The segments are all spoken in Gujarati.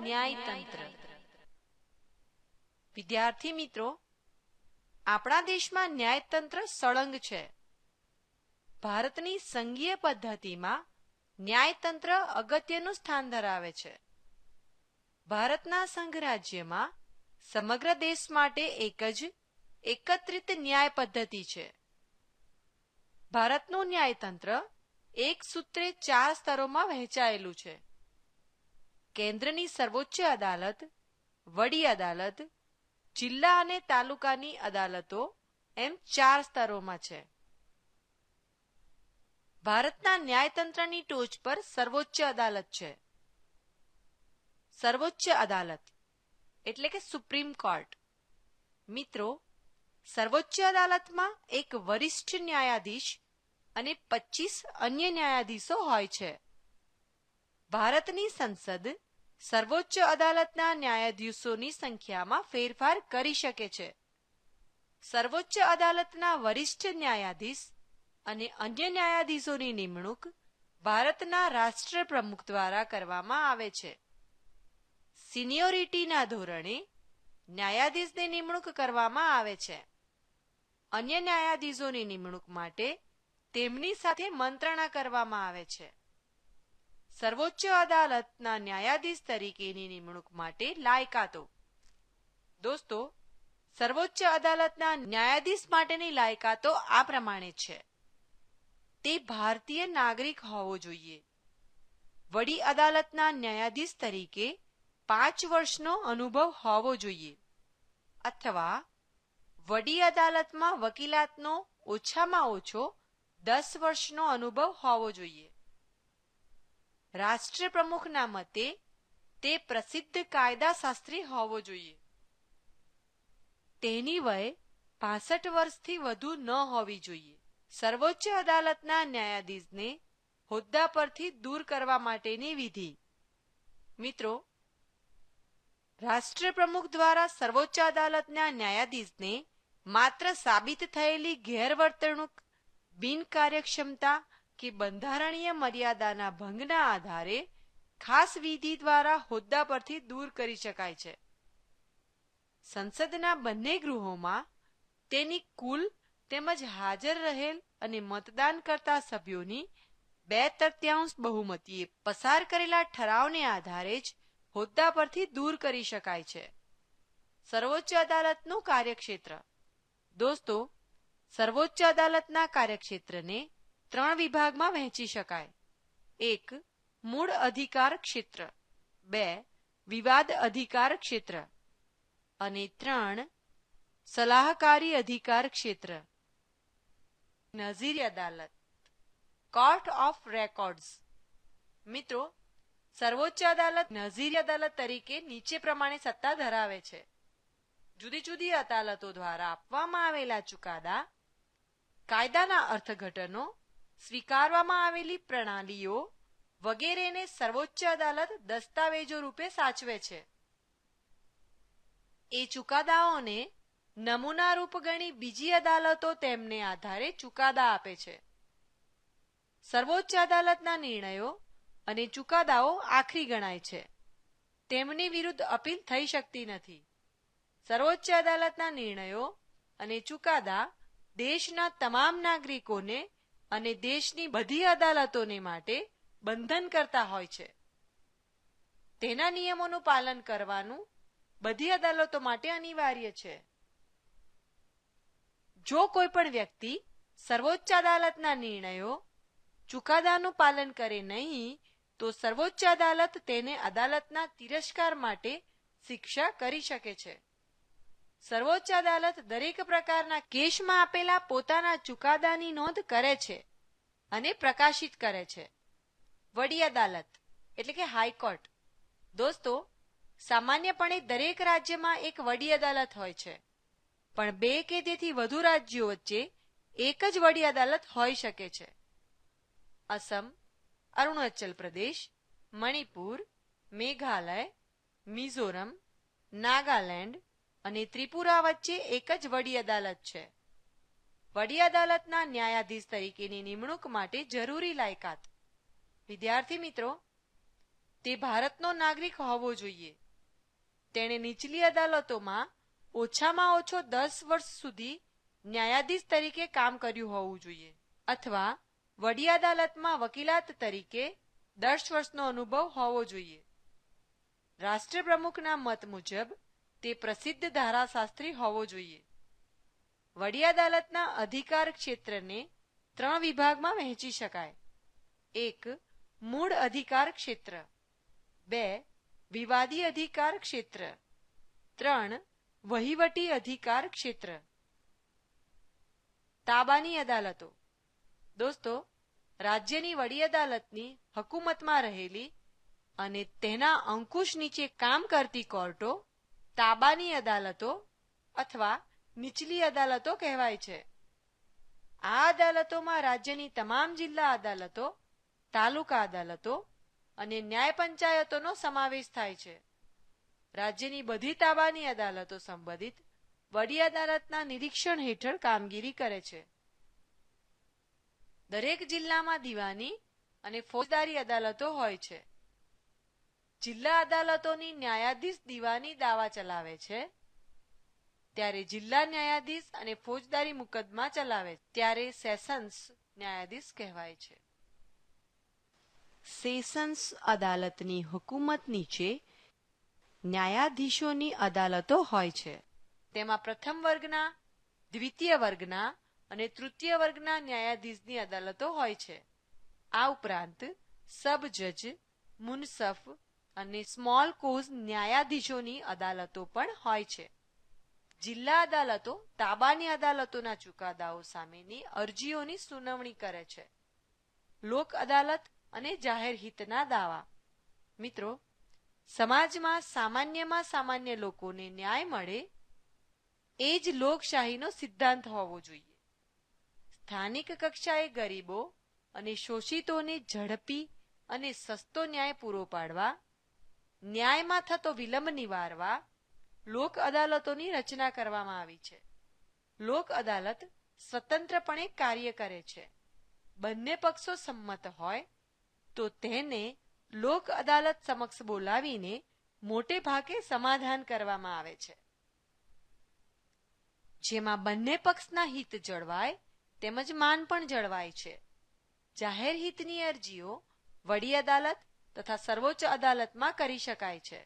ન્યાયતંત્ર. વિદ્યાર્થી મિત્રો, આપણા દેશમાં ન્યાયતંત્ર સળંગ છે. ભારતની સંઘીય પદ્ધતિમાં ન્યાયતંત્ર અગત્યનું સ્થાન ધરાવે છે. ભારતના સંઘ રાજ્યમાં સમગ્ર દેશ માટે એક જ, એકત્રિત ન્યાય પદ્ધતિ છે. ભારતનું ન્યાયતંત્ર એક સૂત્રે ચાર સ્તરોમાં વહેંચાયેલું છે. કેન્દ્રની સર્વોચ્ચ અદાલત, વડી અદાલત, જિલ્લા અને તાલુકાની અદાલતો એમ ચાર સ્તરોમાં છે. ભારતના ન્યાયતંત્રની ટોચ પર સર્વોચ્ચ અદાલત છે. સર્વોચ્ચ અદાલત એટલે કે સુપ્રીમ કોર્ટ. મિત્રો, સર્વોચ્ચ અદાલતમાં એક વરિષ્ઠ ન્યાયાધીશ અને પચીસ અન્ય ન્યાયાધીશો હોય છે. ભારતની સંસદ સર્વોચ્ચ અદાલતના ન્યાયાધીશોની સંખ્યામાં ફેરફાર કરી શકે છે. સર્વોચ્ચ અદાલતના વરિષ્ઠ ન્યાયાધીશ અને અન્ય ન્યાયાધીશોની નિમણૂક ભારતના રાષ્ટ્રપ્રમુખ દ્વારા કરવામાં આવે છે. સિનિયોરિટીના ધોરણે ન્યાયાધીશની નિમણૂક કરવામાં આવે છે. અન્ય ન્યાયાધીશોની નિમણૂક માટે તેમની સાથે મંત્રણા કરવામાં આવે છે. સર્વોચ્ચ અદાલતના ન્યાયાધીશ તરીકેની નિમણૂક માટે લાયકાતો. દોસ્તો, સર્વોચ્ચ અદાલતના ન્યાયાધીશ માટેની લાયકાતો આ પ્રમાણે છે. તે ભારતીય નાગરિક હોવો જોઈએ. વડી અદાલતના ન્યાયાધીશ તરીકે પાંચ વર્ષનો અનુભવ હોવો જોઈએ. અથવા, વડી અદાલતમાં વકીલાતનો ઓછામાં ઓછો દસ વર્ષનો અનુભવ હોવો જોઈએ. રાષ્ટ્રપ્રમુખના મતે તે પ્રસિદ્ધ કાયદાશાસ્ત્રી હોવો જોઈએ. તેની વય પાસઠ વર્ષથી વધુ ન હોવી જોઈએ. સર્વોચ્ચ અદાલતના ન્યાયાધીશને હોદ્દા પરથી દૂર કરવા માટેની વિધિ. મિત્રો, રાષ્ટ્રપ્રમુખ દ્વારા સર્વોચ્ચ અદાલતના ન્યાયાધીશને માત્ર સાબિત થયેલી ગેરવર્તણૂક, બિનકાર્યક્ષમતા કે બંધારણીય મર્યાદાના ભંગના આધારે ખાસ વિધિ દ્વારા હોદ્દા પરથી દૂર કરી શકાય છે. સંસદના બંને ગૃહોમાં તેની કુલ તેમજ હાજર રહેલ અને મતદાન કરતા સભ્યોની બે તૃત્યાંશ બહુમતીએ પસાર કરેલા ઠરાવને આધારે જ હોદ્દા પરથી દૂર કરી શકાય છે. સર્વોચ્ચ અદાલતનું કાર્યક્ષેત્ર. દોસ્તો, સર્વોચ્ચ અદાલતના કાર્યક્ષેત્રને ત્રણ વિભાગમાં વહેંચી શકાય. એક, મૂળ અધિકાર ક્ષેત્ર. બે, વિવાદ અધિકાર ક્ષેત્ર. અને ત્રણ, સલાહકારી અધિકાર ક્ષેત્ર. નઝીર અદાલત. Court of records. મિત્રો, સર્વોચ્ચ અદાલત નઝીર અદાલત તરીકે નીચે પ્રમાણે સત્તા ધરાવે છે. જુદી જુદી અદાલતો દ્વારા આપવામાં આવેલા ચુકાદા કાયદાના અર્થઘટનો સ્વીકારવામાં આવેલી પ્રણાલીઓ વગેરેને સર્વોચ્ચ અદાલત દસ્તાવેજો રૂપે સાચવે છે. એ ચુકાદાઓને નમૂના રૂપ ગણી બીજી અદાલતો તેમને આધારે ચુકાદા આપે છે. સર્વોચ્ચ અદાલતના નિર્ણયો અને ચુકાદાઓ આખરી ગણાય છે. તેમની વિરુદ્ધ અપીલ થઈ શકતી નથી. સર્વોચ્ચ અદાલતના નિર્ણયો અને ચુકાદા દેશના તમામ નાગરિકોને અને દેશની બધી અદાલતોને માટે બંધન કરતા હોય છે. તેના નિયમોનું પાલન કરવાનું બધી અદાલતો માટે અનિવાર્ય છે. જો કોઈ પણ વ્યક્તિ સર્વોચ્ચ અદાલતના નિર્ણયો ચુકાદાનું પાલન કરે નહીં, તો સર્વોચ્ચ અદાલત તેને અદાલતના તિરસ્કાર માટે શિક્ષા કરી શકે છે. સર્વોચ્ચ અદાલત દરેક પ્રકારના કેસમાં આપેલા પોતાના ચુકાદાની નોંધ કરે છે અને પ્રકાશિત કરે છે. વડી અદાલત, એટલે કે હાઈકોર્ટ દોસ્તો, સામાન્યપણે દરેક રાજ્યમાં એક વડી અદાલત હોય છે. પણ બે કે તેથી વધુ રાજ્યો વચ્ચે એક જ વડી અદાલત હોઈ શકે છે. અસમ, અરુણાચલ પ્રદેશ, મણિપુર, મેઘાલય, મિઝોરમ, નાગાલેન્ડ અને ત્રિપુરા વચ્ચે એક જ વડી અદાલત છે. વડી અદાલતના ન્યાયાધીશ તરીકેની નિમણૂક માટે જરૂરી લાયકાત. વિદ્યાર્થી મિત્રો, તે ભારતનો નાગરિક હોવો જોઈએ. તેણે નીચલી અદાલતોમાં ઓછામાં ઓછો દસ વર્ષ સુધી ન્યાયાધીશ તરીકે કામ કર્યું હોવું જોઈએ અથવા વડી અદાલતમાં વકીલાત તરીકે દસ વર્ષનો અનુભવ હોવો જોઈએ. રાષ્ટ્રપ્રમુખના મત મુજબ તે પ્રસિદ્ધ ધારાશાસ્ત્રી હોવો જોઈએ. વડી અદાલતના અધિકાર ક્ષેત્રને ત્રણ વિભાગમાં વહેંચી શકાય. એક, મૂળ અધિકાર ક્ષેત્ર. બે, વિવાદી અધિકાર ક્ષેત્ર. ત્રણ, વહીવટી અધિકાર ક્ષેત્ર. તાબાની અદાલતો. દોસ્તો, રાજ્યની વડી અદાલતની હકુમતમાં રહેલી અને તેના અંકુશ નીચે કામ કરતી કોર્ટો તાબાની અદાલતો અથવા નીચલી અદાલતો કહેવાય છે. આ અદાલતોમાં રાજ્યની તમામ જિલ્લા અદાલતો, તાલુકા અદાલતો અને ન્યાય પંચાયતોનો સમાવેશ થાય છે. રાજ્યની બધી તાબાની અદાલતો સંબંધિત વડી અદાલતના નિરીક્ષણ હેઠળ કામગીરી કરે છે. દરેક જિલ્લામાં દીવાની અને ફોજદારી અદાલતો હોય છે. જિલ્લા અદાલતોની ન્યાયાધીશ દીવાની દાવા ચલાવે છે. ત્યારે જિલ્લા ન્યાયાધીશ અને ફોજદારી મુકદ્દમા ચલાવે ત્યારે સેશન્સ ન્યાયાધીશ કહેવાય છે. સેશન્સ અદાલતની હુકુમત નીચે ન્યાયાધીશોની અદાલતો હોય છે. તેમાં પ્રથમ વર્ગના દ્વિતીય વર્ગના અને તૃતીય વર્ગના ન્યાયાધીશની અદાલતો હોય છે. આ ઉપરાંત સબ જજ મુનસફ અને સ્મોલ કોઝ ન્યાયાધીશોની અદાલતો પણ હોય છે. જિલ્લા અદાલતો તાબાની અદાલતોના ચુકાદાઓ સામેની અરજીઓની સુનાવણી કરે છે. લોક અદાલત અને જાહેર હિતના દાવા. મિત્રો, સમાજમાં સામાન્યમાં સામાન્ય લોકોને ન્યાય મળે એ જ લોકશાહીનો સિદ્ધાંત હોવો જોઈએ. સ્થાનિક કક્ષાએ ગરીબો અને શોષિતોને ઝડપી અને સસ્તો ન્યાય પૂરો પાડવા ન્યાયમાં થતો વિલંબ નિવારવા લોક અદાલતોની રચના કરવામાં આવી છે. લોક અદાલત સ્વતંત્રપણે કાર્ય કરે છે. બંને પક્ષો સંમત હોય તો તેને લોક અદાલત સમક્ષ બોલાવીને મોટે ભાગે સમાધાન કરવામાં આવે છે. જેમાં બંને પક્ષના હિત જળવાય તેમજ માન પણ જળવાય છે. જાહેર હિતની અરજીઓ વડી અદાલત તથા સર્વોચ્ચ અદાલતમાં કરી શકાય છે.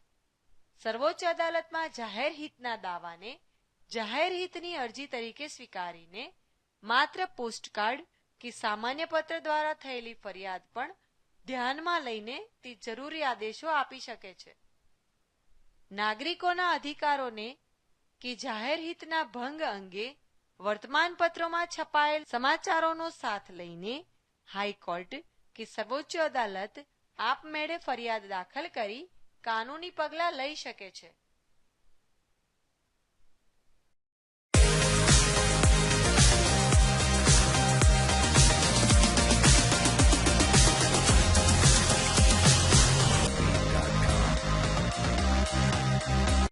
સર્વોચ્ચ અદાલતમાં જાહેર હિતના દાવાને જાહેર હિતની અરજી તરીકે સ્વીકારીને માત્ર પોસ્ટકાર્ડ કે સામાન્ય પત્ર દ્વારા થયેલી ફરિયાદ પણ ધ્યાનમાં લઈને તે જરૂરી આદેશો આપી શકે છે. નાગરિકોના અધિકારોને કે જાહેર હિતના ભંગ અંગે વર્તમાન પત્રોમાં છપાયેલ સમાચારોનો સાથ લઈને હાઈકોર્ટ કે સર્વોચ્ચ અદાલત આપમેળે ફરિયાદ દાખલ કરી કાનૂની પગલાં લઈ શકે છે.